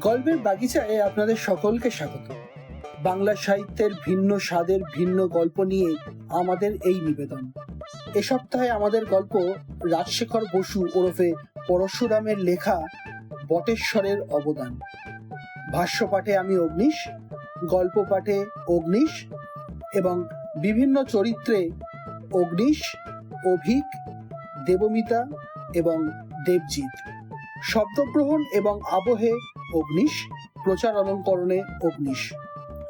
গল্পের বাগিচায় আপনাদের সকলকে স্বাগত। বাংলা সাহিত্যের ভিন্ন স্বাদের ভিন্ন গল্প নিয়ে আমাদের এই নিবেদন। এ সপ্তাহে আমাদের গল্প রাজশেখর বসু ওরফে পরশুরামের লেখা বটেশ্বরের অবদান। ভাষ্য পাঠে আমি অগ্নিশ, গল্প পাঠে অগ্নিশ এবং বিভিন্ন চরিত্রে অগ্নিশ, অভিক, দেবমিতা এবং দেবজিৎ। শব্দগ্রহণ এবং আবহে অগ্নিশ, প্রচার অলঙ্করণে অগ্নিশ।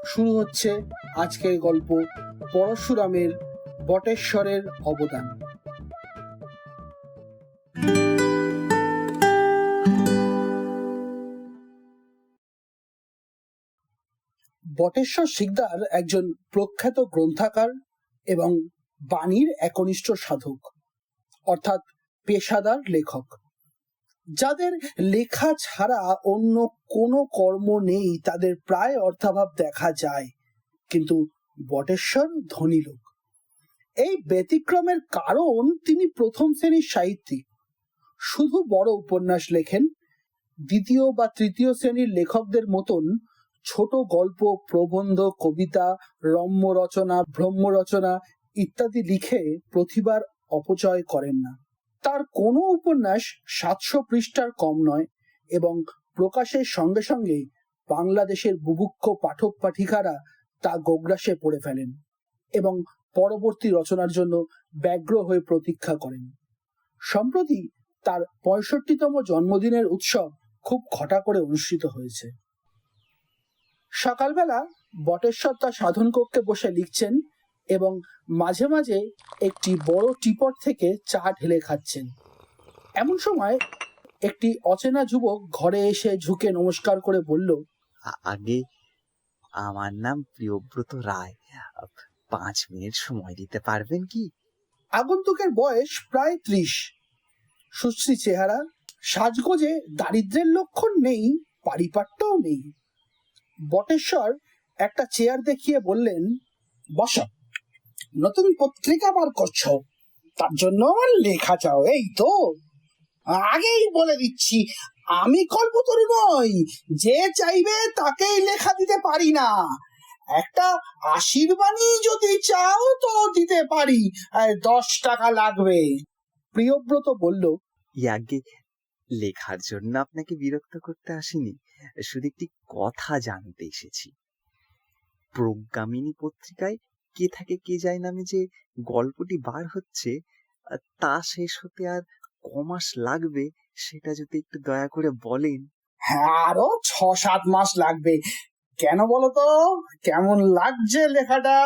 শুরু হচ্ছে আজকের গল্প পরশুরামের বটেশ্বরের অবদান। বটেশ্বর শিকদার একজন প্রখ্যাত গ্রন্থাকার এবং বাণীর একনিষ্ঠ সাধক, অর্থাৎ পেশাদার লেখক। যাদের লেখা ছাড়া অন্য কোনো কর্ম নেই, তাদের প্রায় অর্থাভাব দেখা যায়। কিন্তু বটেশ্বর ধনী লোক। এই ব্যতিক্রমের কারণ তিনি প্রথম শ্রেণির সাহিত্যিক। শুধু বড় উপন্যাস লেখেন, দ্বিতীয় বা তৃতীয় শ্রেণির লেখকদের মতন ছোট গল্প, প্রবন্ধ, কবিতা, রম্য রচনা ব্রহ্ম রচনা ইত্যাদি লিখে প্রতিবার অপচয় করেন না। তার কোনো উপন্যাস সাতশো পৃষ্ঠার কম নয় এবং প্রকাশের সঙ্গে সঙ্গে বাংলাদেশের বুভুক্ষ পাঠক পাঠিকারা তা গোগ্রাসে পড়ে ফেলেন এবং পরবর্তী রচনার জন্য ব্যগ্র হয়ে প্রতীক্ষা করেন। সম্প্রতি তার পঁয়ষট্টিতম জন্মদিনের উৎসব খুব ঘটা করে অনুষ্ঠিত হয়েছে। সকালবেলা বটেশ্বর তার সাধন কক্ষে বসে লিখছেন এবং মাঝে মাঝে একটি বড় টিপট থেকে চা ঢেলে খাচ্ছেন। এমন সময় একটি অচেনা যুবক ঘরে এসে ঝুঁকে নমস্কার করে বলল আগে আমার নাম প্রিয়ব্রত রায়। পাঁচ মিনিট সময় দিতে পারবেন কি? আগন্তুকের বয়স প্রায় ত্রিশ। সুশ্রী চেহারা সাজগোজে দারিদ্রের লক্ষণ নেই পারিপাট্যও নেই। বটেশ্বর একটা চেয়ার দেখিয়ে বললেন বস। নতুন পত্রিকা বার করছ। তার জন্য আমার লেখা চাও, এই তো। আগেই বলে দিচ্ছি, আমি কল্পতরু নই, যে চাইবে তাকেই লেখা দিতে পারি না। একটা আশীর্বাণী যদি চাও তো দিতে পারি দশ টাকা লাগবে। প্রিয়ব্রত বলল ই লেখার জন্য আপনাকে বিরক্ত করতে আসিনি, শুধু একটি কথা জানতে এসেছি। প্রজ্ঞামিনী পত্রিকায় কে থাকে কে যায় নামে যে গল্পটি বার হচ্ছে তা শেষ হতে আর কমাস লাগবে সেটা যদি একটু দয়া করে বলেন। হ্যাঁ আরও ছ সাত মাস লাগবে। কেন বলো তো কেমন লাগছে লেখাটা?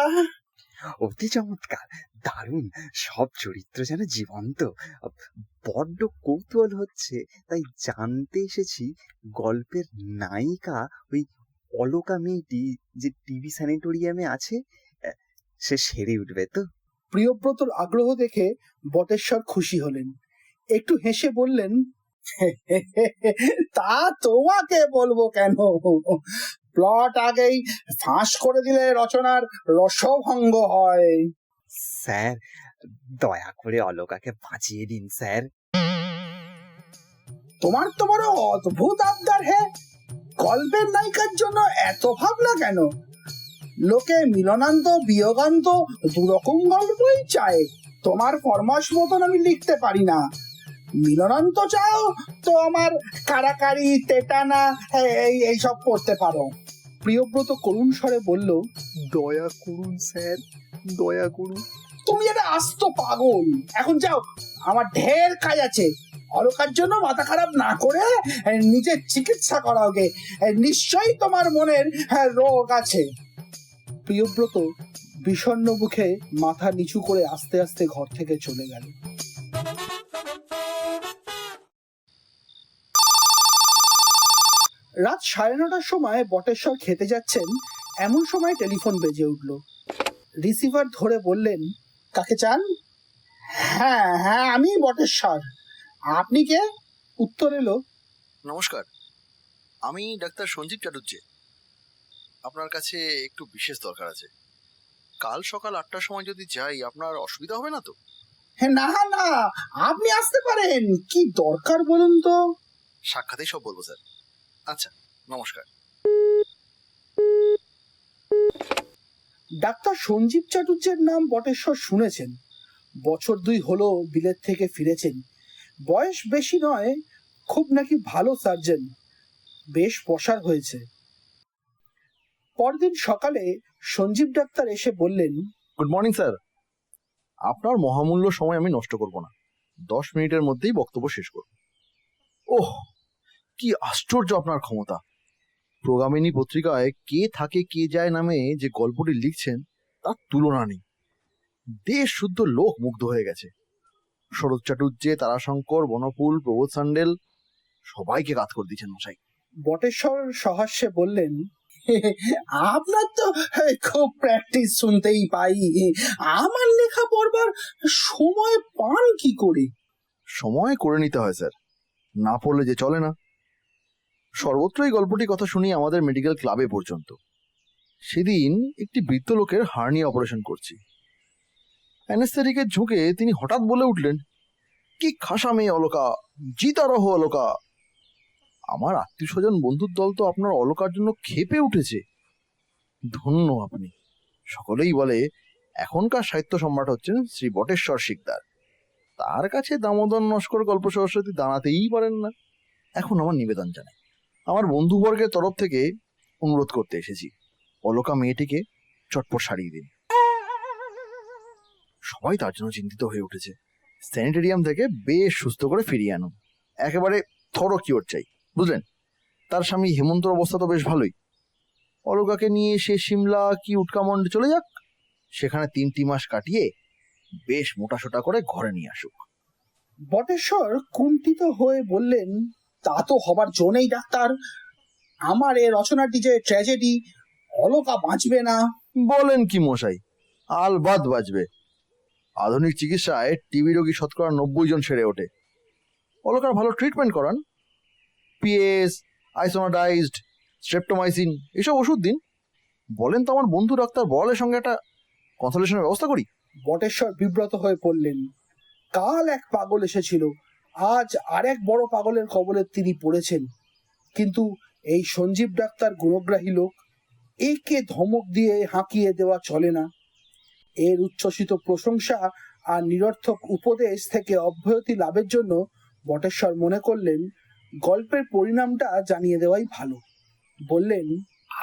অতি চমৎকার দারুণ। সব চরিত্র যেন জীবন্ত। বড্ড কৌতূহল হচ্ছে তাই জানতে এসেছি গল্পের নায়িকা ওই অলকা মেয়েটি যে টিভি স্যানিটোরিয়ামে আছে সে সেরে উঠবে তো? প্রিয়ব্রতর আগ্রহ দেখে বটেশ্বর খুশি হলেন। একটু হেসে বললেন তা তোমাকে বলব কেন? প্লট আগেই ফাঁস করে দিলে রচনার রসভঙ্গ হয়। স্যার দয়া করে অলকাকে বাঁচিয়ে দিন স্যার। তোমার তো বড় অদ্ভুত আবদার হে! গল্পের নায়িকার জন্য এত ভাবনা কেন? লোকে মিলনান্ত বিয়োগান্ত দুরকম গল্পই চায়। তোমার ফরমাস মতন আমি লিখতে পারি না। মিলনান্ত চাও তো আমার কারাকারি তেটানা এই এইসব পড়তে পারো। প্রিয়ব্রত করুণ স্বরে বলল দয়া করুন স্যার দয়া করুন তুমি একটা আস্ত পাগল। এখন যাও আমার ঢের কাজ আছে। অলকার জন্য মাথা খারাপ না করে নিজের চিকিৎসা করা ওকে নিশ্চয়ই তোমার মনের হ্যাঁ, রোগ আছে। প্রিয়ব্রত বিষণ্ণ মুখে মাথা নিচু করে আস্তে আস্তে ঘর থেকে চলে গেল। রাত সাড়ে নটার সময় বটেশ্বর খেতে যাচ্ছেন, এমন সময় টেলিফোন বেজে উঠল। রিসিভার ধরে বললেন, কাকে চান? হ্যাঁ হ্যাঁ আমি বটেশ্বর। আপনি কে? উত্তর এলো, নমস্কার, আমি ডাক্তার সঞ্জীব চাটুর্যে আপনার কাছে একটু বিশেষ দরকার আছে। কাল সকাল আটটার সময় যদি যাই আপনার অসুবিধা হবে না তো? হ্যাঁ না না আপনি আসতে পারেন। কি দরকার বলুন তো? সাক্ষাতেই সব বলব স্যার। আচ্ছা নমস্কার। ডাক্তার সঞ্জীব চাটুর্যের নাম বটেশ্বর শুনেছেন। বছর দুই হলো বিলেত থেকে ফিরেছেন। বয়স বেশি নয় খুব নাকি ভালো সার্জন। বেশ পসার হয়েছে। পরদিন সকালে সঞ্জীব ডাক্তার এসে বললেন গুড মর্নিং স্যার আপনার মহামূল্য সময় আমি নষ্ট করব না। দশ মিনিটের মধ্যেই বক্তব্য শেষ করব। ওহ কি আশ্চর্য আপনার ক্ষমতা। প্রগামিনী পত্রিকায় কে থাকে কে যায় নামে যে গল্পটি লিখছেন তার তুলনা নেই। দেশ শুদ্ধ লোক মুগ্ধ হয়ে গেছে। শরৎ চাটুর্যে তারাশঙ্কর বনফুল প্রবোধ সান্ডেল সবাইকে কাজ করে দিচ্ছেন মশাই। বটেশ্বর সহাস্যে বললেন আপনার তো খুব প্র্যাকটিস শুনতেই পাই। আমার লেখা পড়বার সময় পান কি করে? সময় করে নিতে হয়, স্যার। না পড়লে যে চলে না। সর্বত্র এই গল্পটি কথা শুনি আমাদের মেডিকেল ক্লাবে পর্যন্ত। সেদিন একটি বৃদ্ধ লোকের হার্নি অপারেশন করছি। অ্যানেস্থেটিকের ঝুঁকে তিনি হঠাৎ বলে উঠলেন, কি খাসা মেয়ে অলকা, জিতারহ অলকা আমার আত্মীয় স্বজন বন্ধুর দল তো আপনার অলকার জন্য খেপে উঠেছে। ধন্য আপনি। সকলেই বলে, এখনকার সাহিত্য সম্রাট হচ্ছেন শ্রী বটেশ্বর শিকদার। তার কাছে দামোদর নস্কর গল্প সরস্বতী দাঁড়াতেই পারেন না। এখন আমার নিবেদন জানাই। আমার বন্ধুবর্গের তরফ থেকে অনুরোধ করতে এসেছি। অলকা মেয়েটিকে চটপট সারিয়ে দিন। সবাই তার জন্য চিন্তিত হয়ে উঠেছে। স্যানিটেরিয়াম থেকে বেশ সুস্থ করে ফিরিয়ে আনুন। একেবারে থরো কিওর চাই। বুঝলেন? তার স্বামী হেমন্তর অবস্থা তো বেশ ভালোই। অলকাকে নিয়ে সে সিমলা কি উটকামন্ড চলে যাক? সেখানে তিনটি মাস কাটিয়ে বেশ মোটাসোটা করে ঘরে নিয়ে আসুক। বটেশ্বর কুণ্ঠিত হয়ে বললেন তা তো হবার জো নেই ডাক্তার। আমার এ রচনাটি যে ট্র্যাজেডি অলকা বাঁচবে না। বলেন কি মশাই আলবাদ বাঁচবে আধুনিক চিকিৎসায় টিবি রোগী শতকরা নব্বই জন সেরে ওঠে। অলকার ভালো ট্রিটমেন্ট করান। পিএস আইসোনাডাইজড স্ট্রেপ্টোমাইসিন এসব ওষুধ দিন। বলেন তো আমার বন্ধু ডাক্তার বলের সঙ্গে একটা কনসালটেশনের ব্যবস্থা করি। বটেশ্বর বিব্রত হয়ে পড়লেন। কাল এক পাগল এসেছিল। আজ আরেক বড় পাগলের কবলে তিনি পড়েছেন। কিন্তু এই সঞ্জীব ডাক্তার গুণগ্রাহী লোক একে ধমক দিয়ে হাঁকিয়ে দেওয়া চলে না। এর উচ্ছ্বসিত প্রশংসা আর নিরর্থক উপদেশ থেকে অব্যাহতি লাভের জন্য বটেশ্বর মনে করলেন গল্পের পরিণামটা জানিয়ে দেওয়াই ভালো। বললেন,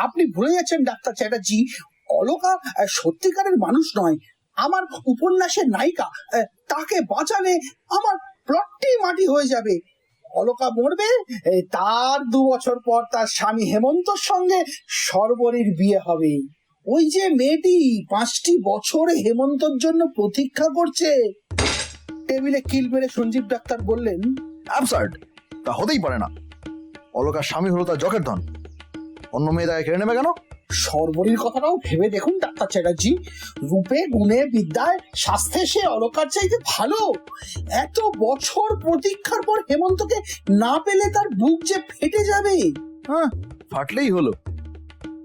আপনি ভুলে যাচ্ছেন ডাক্তার চ্যাটার্জি? অলকা সত্যিকারের মানুষ নয়। আমার উপন্যাসের নায়িকা তাকে বাঁচালে আমার প্লটটি মাটি হয়ে যাবে। অলকা মরবে তার দু বছর পর তার স্বামী হেমন্তর সঙ্গে সর্বরীর বিয়ে হবে। ওই যে মেয়েটি পাঁচটি বছর হেমন্তর জন্য প্রতীক্ষা করছে। টেবিলে কিল মেরে সঞ্জীব ডাক্তার বললেন অ্যাবসার্ড তা হতেই পারে না। অলকার স্বামী হলো তার জকের ধন। অন্য মেয়ে তাকে কেড়ে নেবে কেন? সর্বরীর কথাটাও ভেবে দেখুন ডাক্তার চ্যাটার্জি। রূপে গুণে বিদ্যায় স্বাস্থ্যে সে অলকার চাইতে ভালো। এত বছর প্রতীক্ষার পর হেমন্তকে না পেলে তার বুক যে ফেটে যাবে। হ্যাঁ ফাটলেই হলো।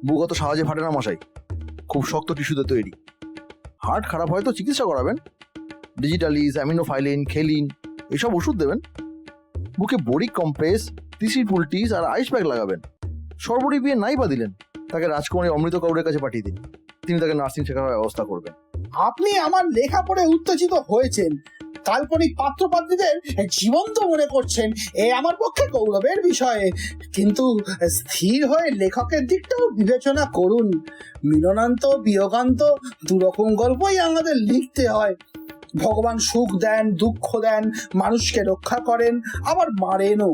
বুক অত সাহায্যে ফাটে না মশাই। খুব শক্ত টিস্যুতে তৈরি। হার্ট খারাপ হয় তো চিকিৎসা করাবেন। ডিজিটালিস অ্যামিনোফাইলিন খেলিন এসব ওষুধ দেবেন। বুকে বড়ি, কম্প্রেস তিসির পুলটিস আর আইস প্যাক লাগাবেন। সর্বরি বিয়ে নাই বা দিলেন। তাকে রাজকুমারী অমৃত কাউরের কাছে পাঠিয়ে দিন। তিনি তাকে নার্সিং শেখার ব্যবস্থা করবেন। আপনি আমার লেখা পড়ে উত্তেজিত হয়েছেন। কাল্পনিক পাত্রপাত্রীদের জীবন্ত মনে করছেন। এ আমার পক্ষে গৌরবের বিষয়ে। কিন্তু স্থির হয়ে লেখকের দিকটাও বিবেচনা করুন। মিলনান্ত, বিয়োগান্ত, দুরকম গল্পই আমাদের লিখতে হয়। ভগবান সুখ দেন, দুঃখ দেন, মানুষকে রক্ষা করেন, আবার মারেনও।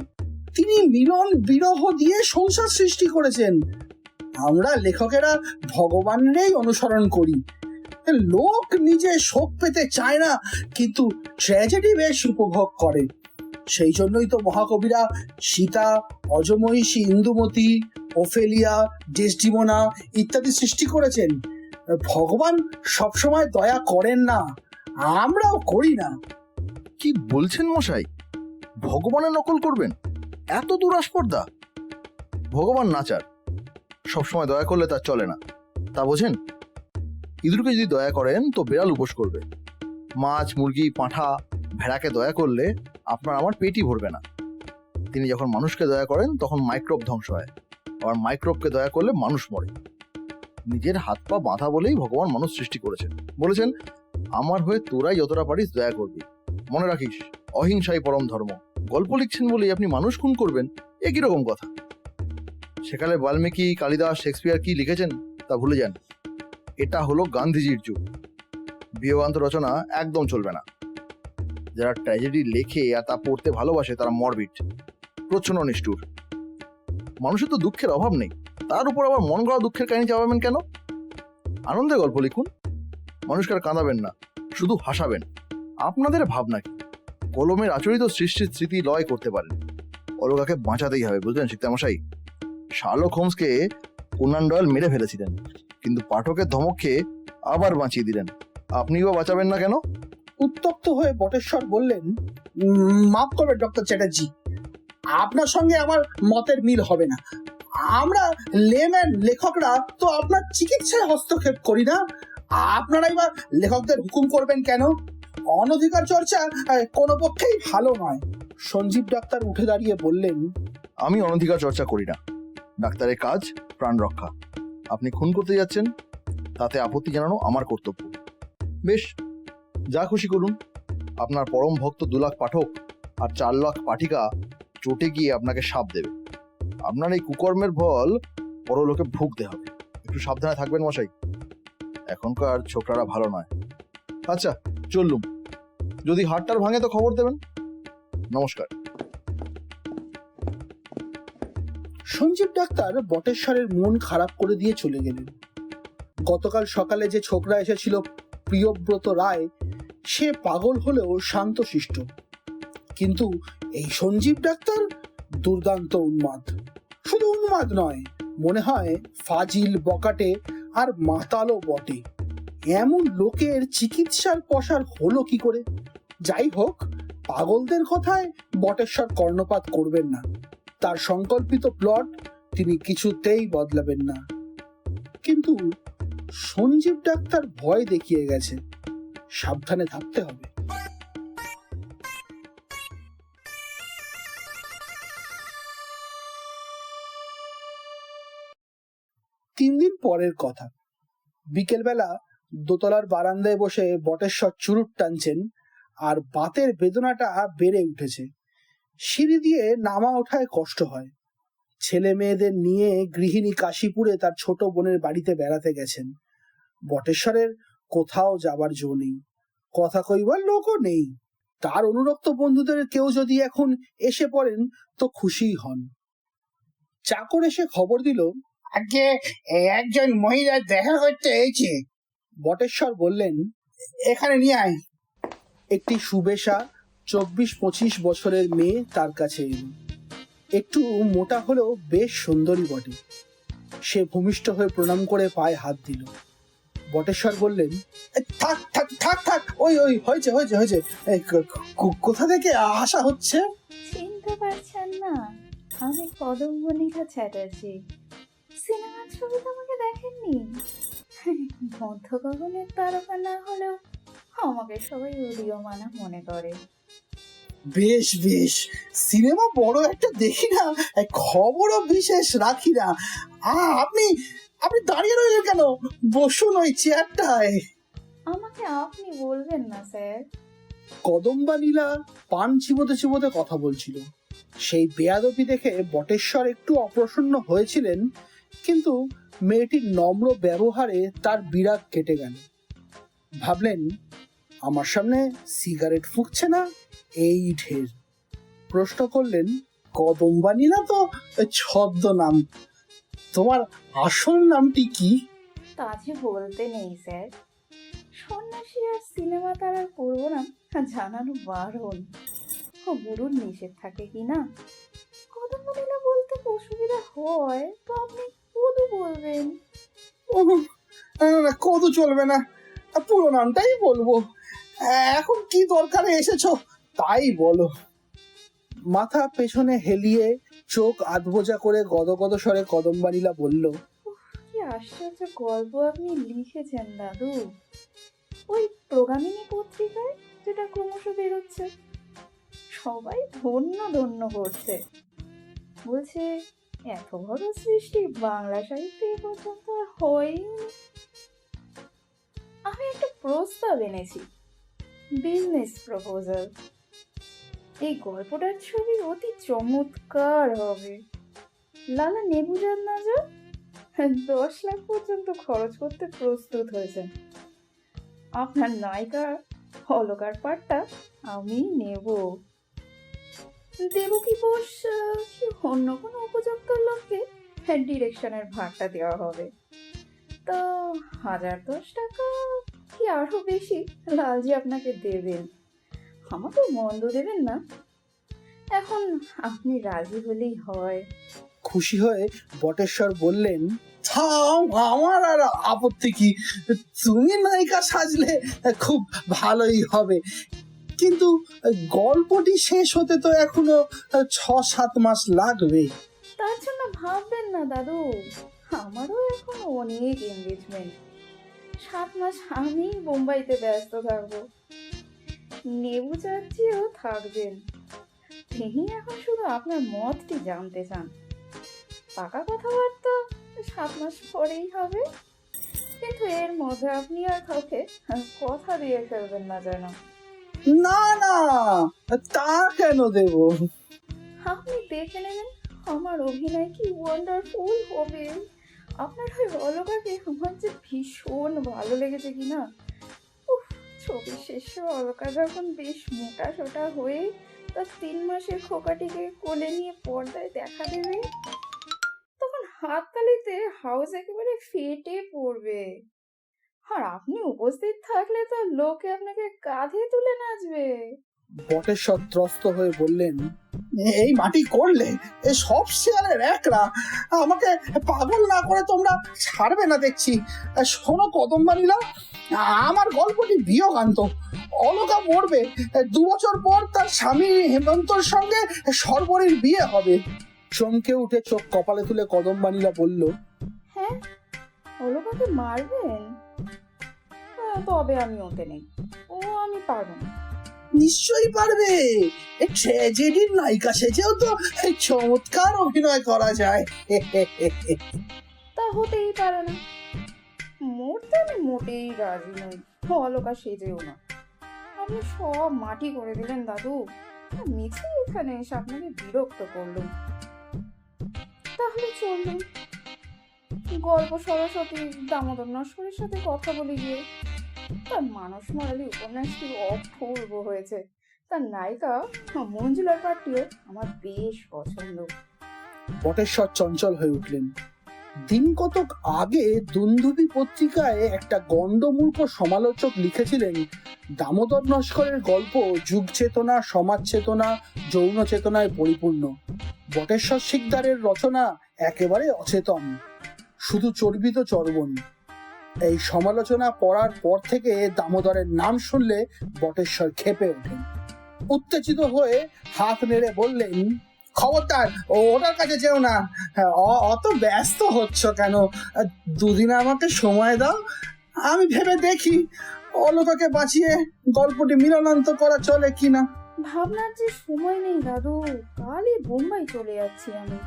তিনি মিলন বিরহ দিয়ে সংসার সৃষ্টি করেছেন। আমরা লেখকেরা ভগবানেরই অনুসরণ করি। লোক নিজে শোক পেতে চায় না, কিন্তু ট্র্যাজেডি বেশ উপভোগ করে। সেই জন্যই তো মহাকবিরা সীতা অজমহিষী ইন্দুমতি, ওফেলিয়া, ডেসডিমোনা ইত্যাদি সৃষ্টি করেছেন। ভগবান সবসময় দয়া করেন না। আমরাও করি না। কি বলছেন মশাই? ভগবানের নকল করবেন? এত দূর আসপর্দা। ভগবান নাচার সবসময় দয়া করলে তার চলে না। তা বোঝেন? ইঁদুরকে যদি দয়া করেন, তো বেড়াল উপোস করবে। মাছ, মুরগি, পাঁঠা, ভেড়াকে দয়া করলে আপনার আমার পেটই ভরবে না। তিনি যখন মানুষকে দয়া করেন, তখন মাইক্রোব ধ্বংস হয়। আবার মাইক্রোবকে দয়া করলে মানুষ মরে। নিজের হাত পা বাঁধা বলেই ভগবান মানুষ সৃষ্টি করেছেন। বলেছেন আমার হয়ে তোরাই যতটা পারিস দয়া করবি। মনে রাখিস, অহিংসাই পরম ধর্ম। গল্প লিখছেন বলেই আপনি মানুষ খুন করবেন, এ কীরকম কথা? সেকালে বাল্মীকি, কালিদাস, শেক্সপিয়ার কি লিখেছেন তা ভুলে যান। এটা হলো গান্ধীজির যুগ। বিয়োগান্ত রচনা একদম চলবে না। যারা ট্র্যাজেডি লেখে আর তা পড়তে ভালোবাসে তারা মরবিট প্রচ্ছন্ন, নিষ্ঠুর। মানুষের তো দুঃখের অভাব নেই। তার উপর আবার মন গড়া দুঃখের কাহিনী চাপাবেন কেন? আনন্দের গল্প লিখুন। মানুষকে আর কাঁদাবেন না, শুধু হাসাবেন। আপনাদের ভাবনা কি? কলমের আচরিত সৃষ্টির স্মৃতি লয় করতে পারেন। অলকাকে বাঁচাতেই হবে, বুঝলেন সীতামশাই শার্লক হোমসকে কোনান ডয়েল মেরে ফেলেছিলেন, কিন্তু পাঠকের ধমক খেয়ে আবার বাঁচিয়ে দিলেন। আপনিও বাঁচাবেন না কেন? উত্তপ্ত হয়ে বটেশ্বর বললেন, মাফ করবেন, ডক্টর চ্যাটার্জি। আপনার সঙ্গে আমার মতের মিল হবে না। আমরা লেম্যান লেখকরা তো আপনার চিকিৎসায় হস্তক্ষেপ করি না। আপনারাই বা লেখকদের হুকুম করবেন কেন? অনধিকার চর্চা কোনো পক্ষেই ভালো নয়। সঞ্জীব ডাক্তার উঠে দাঁড়িয়ে বললেন, আমি অনধিকার চর্চা করি না। ডাক্তারের কাজ, প্রাণ রক্ষা। আপনি খুন করতে যাচ্ছেন, তাতে আপত্তি জানানো আমার কর্তব্য। বেশ, যা খুশি করুন। আপনার পরম ভক্ত দু লাখ পাঠক আর চার লাখ পাঠিকা চটে গিয়ে আপনাকে সাপ দেবে। আপনার এই কুকর্মের ফল পরলোকে ভুগতে হবে। একটু সাবধানে থাকবেন মশাই। এখনকার ছোকরারা ভালো নয়। আচ্ছা চললুম। যদি হাটটার ভাঙে তো খবর দেবেন। নমস্কার। সঞ্জীব ডাক্তার বটেশ্বরের মন খারাপ করে দিয়ে চলে গেলেন। গতকাল সকালে যে ছোকরা এসেছিল প্রিয়ব্রত রায়, সে পাগল হলেও শান্তশিষ্ট। কিন্তু এই সঞ্জীব ডাক্তার দুর্দান্ত উন্মাদ। শুধু উন্মাদ নয়, মনে হয় ফাজিল বকাটে আর মাতালও বটে। এমন লোকের চিকিৎসার পসার হলো কি করে? যাই হোক, পাগলদের কথায় বটেশ্বর কর্ণপাত করবেন না। তার সংকল্পিত প্লট তিনি কিছুতেই বদলাবেন না। কিন্তু সঞ্জীব ডাক্তার ভয় দেখিয়ে গেছে। সাবধানে থাকতে হবে। তিন দিন পরের কথা। বিকেলবেলা দোতলার বারান্দায় বসে বটেশ্বর চুরুট টানছেন আর বাতের বেদনাটা বেড়ে উঠেছে। সিঁড়ি দিয়ে নামা ওঠায় কষ্ট হয়। ছেলে মেয়েদের নিয়ে গৃহিণী কাশীপুরে তার ছোট বোনের বাড়িতে বেড়াতে গেছেন। বটেশ্বরের কোথাও যাবার জো নেই। কথা কইবার লোকও নেই। তার অনুরক্ত বন্ধুদের কেউ যদি এখন এসে পড়েন তো খুশিই হন। চাকর এসে খবর দিল আগে একজন মহিলা দেখা করতে এসেছে। বটেশ্বর বললেন এখানে নিয়ে আয়। একটি সুবেশা চব্বিশ পঁচিশ বছরের মেয়ে তার কাছে এলো। একটু মোটা হলেও বেশ সুন্দরী বটে। সে ভূমিষ্ঠ হয়ে প্রণাম করে পায়ে হাত দিল। বটেশ্বর বললেন থাক থাক থাক থাক ওই ওই হয়েছে হয়েছে হয়েছে। কোথা থেকে আসা হচ্ছে? চিনতে পারছেন না। আমি কদম্বনিকা চ্যাটার্জি। সিনেমার ছবি তো আমাকে দেখেননি? মধ্যগগনের তারকা না হলেও আমাকে সবাই উদীয়মানা মনে করে। বেশ বেশ। সিনেমা বড় একটা দেখি না খবরও বিশেষ রাখি না। আপনি আপনি দাঁড়িয়ে রইলেন কেন? বসুন ওই চেয়ারটায়। আমাকে আপনি বলবেন না স্যার। কদম্বা নীলা পান চিবোতে চিবোতে কথা বলছিল। সেই বেয়াদপি দেখে বটেশ্বর একটু অপ্রসন্ন হয়েছিলেন। কিন্তু মেয়েটির নম্র ব্যবহারে তার বিরাগ কেটে গেল। ভাবলেন, আমার সামনে সিগারেট ফুঁকছে না? এই ঢের। প্রশ্ন করলেন কদম্বা নীলা তো? ছদ্ম নাম। তোমার আসল নামটি কি? তা যে বলতে নেই, স্যার। সন্ন্যাসী আর সিনেমা তারার করব না জানানো বারণ ও বলুন নিষেধ থাকে কি না? কদম্বনীলা বলতে অসুবিধা হয়, তো আপনি কদু বলবেন? না, কদু চলবে না? পুরো নামটাই বলব। এখন কি দরকারে এসেছ? তাই বলো। মাথা পেছনে হেলিয়ে চোখ আধবোজা করে গদগদ স্বরে কদম্বানীলা বলল কি আশ্চর্য গল্প আপনি লিখেছেন দাদু। ওই প্রগামিনী পত্রিকায় যেটা ক্রমশ বেরোচ্ছে। সবাই ধন্য ধন্য করছে। বলছে এত বড় সৃষ্টি বাংলা সাহিত্যে পর্যন্ত আর হয়নি। আমি একটা প্রস্তাব এনেছি। বিজনেস প্রপোজাল এই গল্পটার ছবি অতি চমৎকার হবে। লালা নেবু যান না যান দশ লাখ পর্যন্ত খরচ করতে প্রস্তুত হয়েছেন। আপনার নায়িকা অলকার পাটটা আমি নেব। দেব কি বোস কি অন্য কোনো উপযুক্ত লোককে ডিরেকশনের ভাগটা দেওয়া হবে? তো হাজার দশ টাকা, কি আরও বেশি? লালজি আপনাকে দেবেন। আমাকে মন্দ দেবেন না। এখন আপনি রাজি হলেই হয়। খুশি হয়ে বটেশ্বর বললেন থাম আমার আর আপত্তি কি? তুমি নায়িকা সাজলে খুব ভালোই হবে। কিন্তু গল্পটি শেষ হতে তো এখনও ছ সাত মাস লাগবে তার জন্য ভাববেন না, দাদু। আমারও এখন অনেক এঙ্গেজমেন্ট সাত মাস আমি বোম্বাইতে ব্যস্ত থাকব। নেবু চাচ্ছিও থাকবেন। তিনি এখন শুধু আপনার মতটি জানতে চান। পাকা কথাবার্তা সাত মাস পরেই হবে। কিন্তু এর মধ্যে আপনি আর কাউকে কথা দিয়ে ফেলবেন না যেন। না না, তা কেন দেব? আপনি দেখে নেবেন, আমার অভিনয় কি ওয়ান্ডারফুল হবে। আপনার ওই অলকাকে আমার যে ভীষণ ভালো লেগেছে কি না ছবি শেষে অলকা যখন বেশ মোটা সোটা হয়ে তার তিন মাসের খোকাটিকে কোলে নিয়ে পর্দায় দেখা দেবে, তখন হাততালিতে হাউস একেবারে ফেটে পড়বে। আর আপনি উপস্থিত থাকলে তো লোকে আপনাকে কাঁধে তুলে নাচবে। বটেশ্বর ত্রস্ত হয়ে বললেন এই মাটি করলে এ সব শেয়ালের একরা। আমাকে পাগল না করে তোমরা ছাড়বে না দেখছি। শোনো কদম বাড়িলা আমার গল্পটি বিয়োগান্ত। অলকা মরবে দু বছর পর তার স্বামী হেমন্তর সঙ্গে সর্বরীর বিয়ে হবে। চমকে উঠে চোখ কপালে তুলে কদম বানিলা বলল হ্যাঁ অলকাকে মারবেন? তবে আমি ওতে নেই। ও আমি পারব না। নিশ্চয়ই পারবে। ট্র্যাজেডির নায়িকা সেজেও তো চমৎকার অভিনয় করা যায়। তা হতেই পারে না। মরতে আমি মোটেই রাজি নই। অলকা সেজেও না। আপনি সব মাটি করে দিলেন দাদু। মিছে এখানে এসে আপনাকে বিরক্ত করলুম তাহলে চলুন। গল্প সরস্বতী দামোদর নস্করের সাথে কথা বলে গিয়ে। তার মানস মারালি উপন্যাসটি অপূর্ব হয়েছে? তার নায়িকা মঞ্জুলার পাটিও আমার বেশ পছন্দ। বটেশ্বর চঞ্চল হয়ে উঠলেন। দিন কতক আগে দুন্দুবি পত্রিকায় একটা গণ্ডমূর্খ সমালোচক লিখেছিলেন, দামোদর নস্করের গল্প যুগ চেতনা, সমাজ চেতনা, যৌন চেতনায় পরিপূর্ণ। বটেশ্বর শিকদারের রচনা একেবারে অচেতন। শুধু চর্বিত চর্বণ। এই সমালোচনা পড়ার পর থেকে দামোদরের নাম শুনলে বটেশ্বর খেপে ওঠেন উত্তেজিত হয়ে হাত নেড়ে বললেন, খবরদার, ওটার কাছে যেও না। অত ব্যস্ত হচ্ছ কেন? দুদিন আমাকে সময় দাও। আমি ভেবে দেখি অলকাকে বাঁচিয়ে গল্পটি মিলনান্ত করা চলে কিনা। ভাবনার যে সময় নেই দাদু, কালই বোম্বাই চলে যাচ্ছি আমি।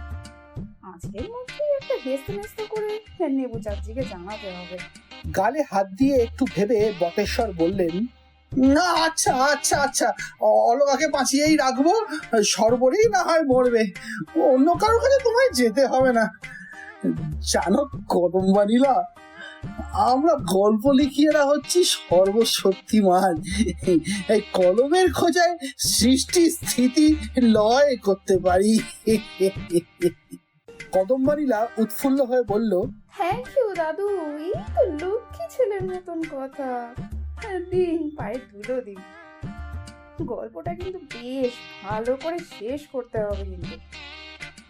আজকের মধ্যেই একটা হেস্তে মেস্তে করে নেবু চাচিকে জানাতে হবে। গালে হাত দিয়ে একটু ভেবে বটেশ্বর বললেন, না আচ্ছা আচ্ছা আচ্ছা অলকাকে বাঁচিয়েই রাখব, সর্বরেই না হয় মরবে। অন্য কারোর কাছে তোমায় যেতে হবে না। জানো কদম বানিলা আমরা গল্প লিখিয়েরা হচ্ছি সর্বশক্তিমান। এই কলমের খোঁজায় সৃষ্টি স্থিতি লয় করতে পারি। কদম বানিলা উৎফুল্ল হয়ে বলল থ্যাংক ইউ দাদু এই তো লক্ষ্মী ছেলের মতন কথা। দিন পায়ে ধুলো দিন। গল্পটা কিন্তু বেশ ভালো করে শেষ করতে হবে কিন্তু।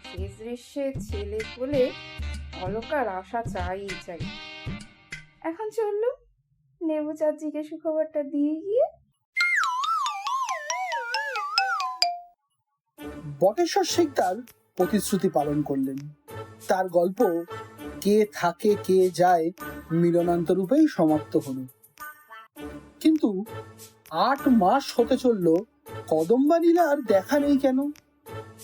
শেষ দৃশ্যে ছেলে বলে অলকার আশা চাই চাই। এখন চলল। নেবু চাচিকে সুখবরটা দিয়ে গিয়ে বটেশ্বর শিকদার প্রতিশ্রুতি পালন করলেন। তার গল্প কে থাকে, কে যায় মিলনান্ত রূপেই সমাপ্ত হলো। কিন্তু আট মাস হতে চলল কদম্বা নীলার দেখা নেই কেন?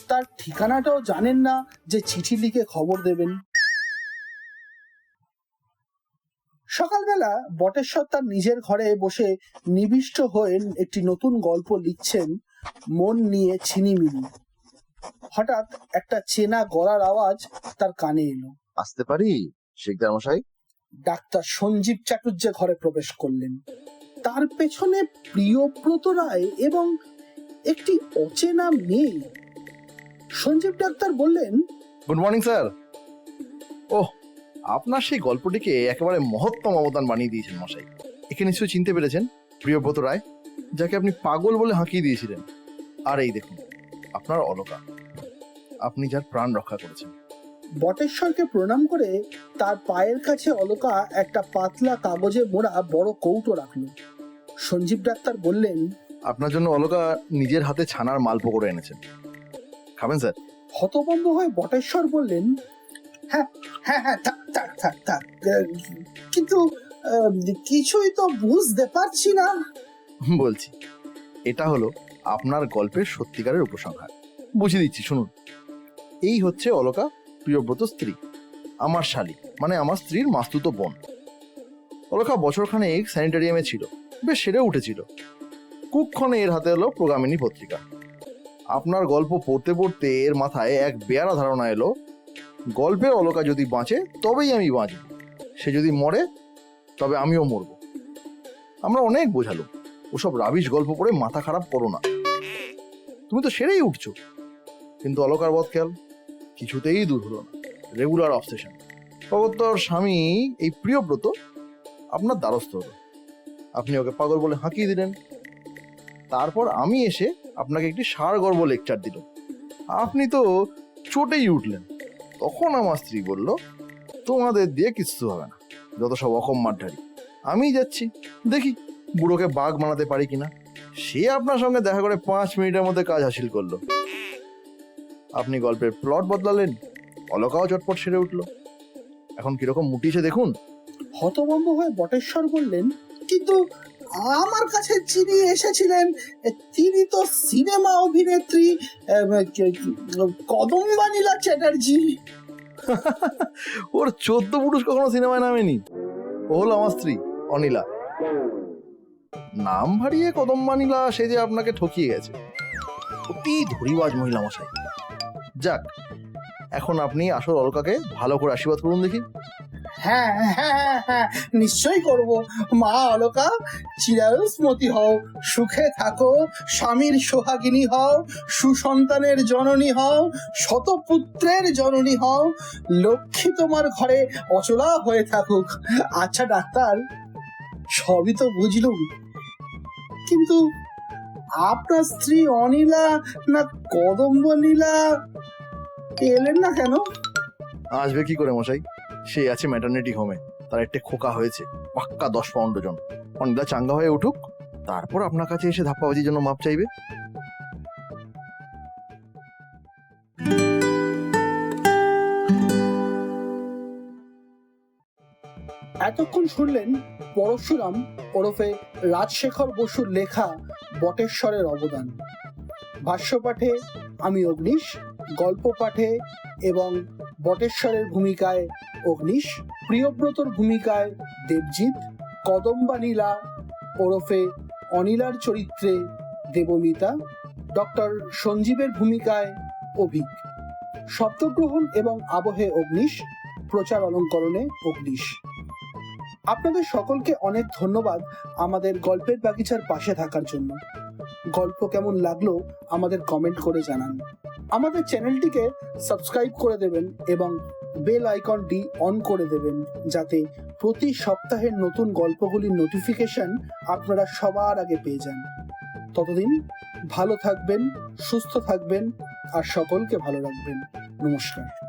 তার ঠিকানাটাও জানেন না যে চিঠি লিখে খবর দেবেন। সকালবেলা বটেশ্বর তার নিজের ঘরে বসে নিবিষ্ট হয়ে একটি নতুন গল্প লিখছেন, মন নিয়ে ছিনিমিনি। হঠাৎ একটা চেনা গলার আওয়াজ তার কানে এলো। আসতে পারি শিকদার মশাই? ডাক্তার সঞ্জীব চাটুর্যে ঘরে প্রবেশ করলেন। তার পেছনে প্রিয়ব্রত রায় এবং একটি অচেনা মেয়ে। সঞ্জীব ডাক্তার বললেন গুড মর্নিং স্যার ওহ আপনার সেই গল্পটিকে একেবারে মহত্তম অবদান বানিয়ে দিয়েছেন মশাই। একে নিশ্চয়ই চিনতে পেরেছেন প্রিয়ব্রত রায় যাকে আপনি পাগল বলে হাঁকিয়ে দিয়েছিলেন। আর এই দেখুন আপনার অলকা। আপনি যার প্রাণ রক্ষা করেছেন। বটেশ্বরকে প্রণাম করে তার পায়ের কাছে অলকা একটা পাতলা কাগজে মোড়া বড় কৌটো রাখল। সঞ্জীব ডাক্তার বললেন আপনার জন্য অলকা নিজের হাতে ছানার মালপো করে এনেছেন। খাবেন স্যার? হতভম্ব হয়ে বটেশ্বর বললেন হ্যাঁ হ্যাঁ হ্যাঁ থাক থাক থাক থাক। কিন্তু কিছুই তো বুঝতে পারছি না। বলছি এটা হলো আপনার গল্পের সত্যিকারের উপসংহার। বুঝিয়ে দিচ্ছি, শুনুন। এই হচ্ছে অলকা, প্রিয়ব্রত স্ত্রী। আমার শালী মানে আমার স্ত্রীর মাস্তুত বোন। অলকা বছরখানেক স্যানিটারিয়ামে ছিল, বেশ সেরে উঠেছিল। কুক্ষণে এর হাতে এলো প্রগামিনী পত্রিকা। আপনার গল্প পড়তে পড়তে এর মাথায় এক বেয়ারা ধারণা এলো গল্পের অলকা যদি বাঁচে, তবেই আমি বাঁচব। সে যদি মরে, তবে আমিও মরব। আমরা অনেক বোঝালো ওসব রাবিশ গল্প পড়ে মাথা খারাপ করো না। তুমি তো সেরেই উঠছো। কিন্তু অলকার খেয়াল, কিছুতেই দূর হলো না। রেগুলার অবসেশন অগত্যর স্বামী, এই প্রিয়ব্রত, আপনার দ্বারস্থ হলো। আপনি ওকে পাগল বলে হাঁকিয়ে দিলেন। তারপর আমি এসে আপনাকে একটি সার গর্ব লেকচার দিল। আপনি তো চোটেই উঠলেন। তখন আমার স্ত্রী বলল, তোমাদের দিয়ে কিচ্ছু হবে না। যত সব অকম মাঠধারী আমি যাচ্ছি। দেখি, বুড়োকে বাঘ বানাতে পারি কিনা? সে আপনার সঙ্গে দেখা করে পাঁচ মিনিটের মধ্যে কাজ হাসিল করল। আপনি গল্পের প্লট বদলালেন অলকাও চটপট সেরে উঠল। এখন কীরকম মুটিছে দেখুন। হতভম্ব হয়ে বটেশ্বর বললেন কিন্তু আমার কাছে যিনি এসেছিলেন তিনি তো সিনেমা অভিনেত্রী কদম্বানীলা চ্যাটার্জি। ওর চোদ্দ পুরুষ কখনো সিনেমায় নামেনি। ও হলো আমার স্ত্রী অনিলা। নাম ভারিয়ে কদম্বানীলা সে যে আপনাকে ঠকিয়ে গেছে। অতি ধরিবাজ মহিলা মশাই যাক, এখন আপনি আসল অলকাকে ভালো করে আশীর্বাদ করুন দেখি। হ্যাঁ হ্যাঁ হ্যাঁ নিশ্চয়ই করব। মা অলকা চিরায়ুস্মতি হও, সুখে থাকো, স্বামীর সোহাগিনী হও, সুসন্তানের জননী হও, শতপুত্রের জননী হও, লক্ষ্মী তোমার ঘরে অচলা হয়ে থাকুক। আচ্ছা ডাক্তার, সবই তো বুঝলুম। কিন্তু আপনার স্ত্রী অনিলা না কদম্ব নীলা? এলেন না কেন? আসবে কি করে মশাই? সে আছে ম্যাটার্নিটি হোমে তার একটা খোকা হয়েছে, পাক্কা দশ পাউন্ড ওজন। অনিলা চাঙ্গা হয়ে উঠুক, তারপর আপনার কাছে এসে ধাপ্পাবাজির জন্য মাপ চাইবে। এতক্ষণ শুনলেন পরশুরাম ওরফে রাজশেখর বসুর লেখা বটেশ্বরের অবদান। ভাষ্য পাঠে আমি অগ্নিশ, গল্প পাঠে এবং বটেশ্বরের ভূমিকায় অগ্নিশ, প্রিয়ব্রতর ভূমিকায় দেবজিৎ কদম্বা নীলা ওরফে অনিলার চরিত্রে দেবমিতা, ডক্টর সঞ্জীবের ভূমিকায় অভিক। শব্দগ্রহণ এবং আবহে অগ্নিশ, প্রচার অলঙ্করণে অগ্নিশ। আপনাদের সকলকে অনেক ধন্যবাদ আমাদের গল্পের বাগিচার পাশে থাকার জন্য। গল্প কেমন লাগল আমাদের কমেন্ট করে জানান। আমাদের চ্যানেলটিকে সাবস্ক্রাইব করে দেবেন এবং বেল আইকনটি অন করে দেবেন যাতে প্রতি সপ্তাহের নতুন গল্পগুলির নোটিফিকেশন আপনারা সবার আগে পেয়ে যান। ততদিন ভালো থাকবেন, সুস্থ থাকবেন আর সকলকে ভালো রাখবেন। নমস্কার।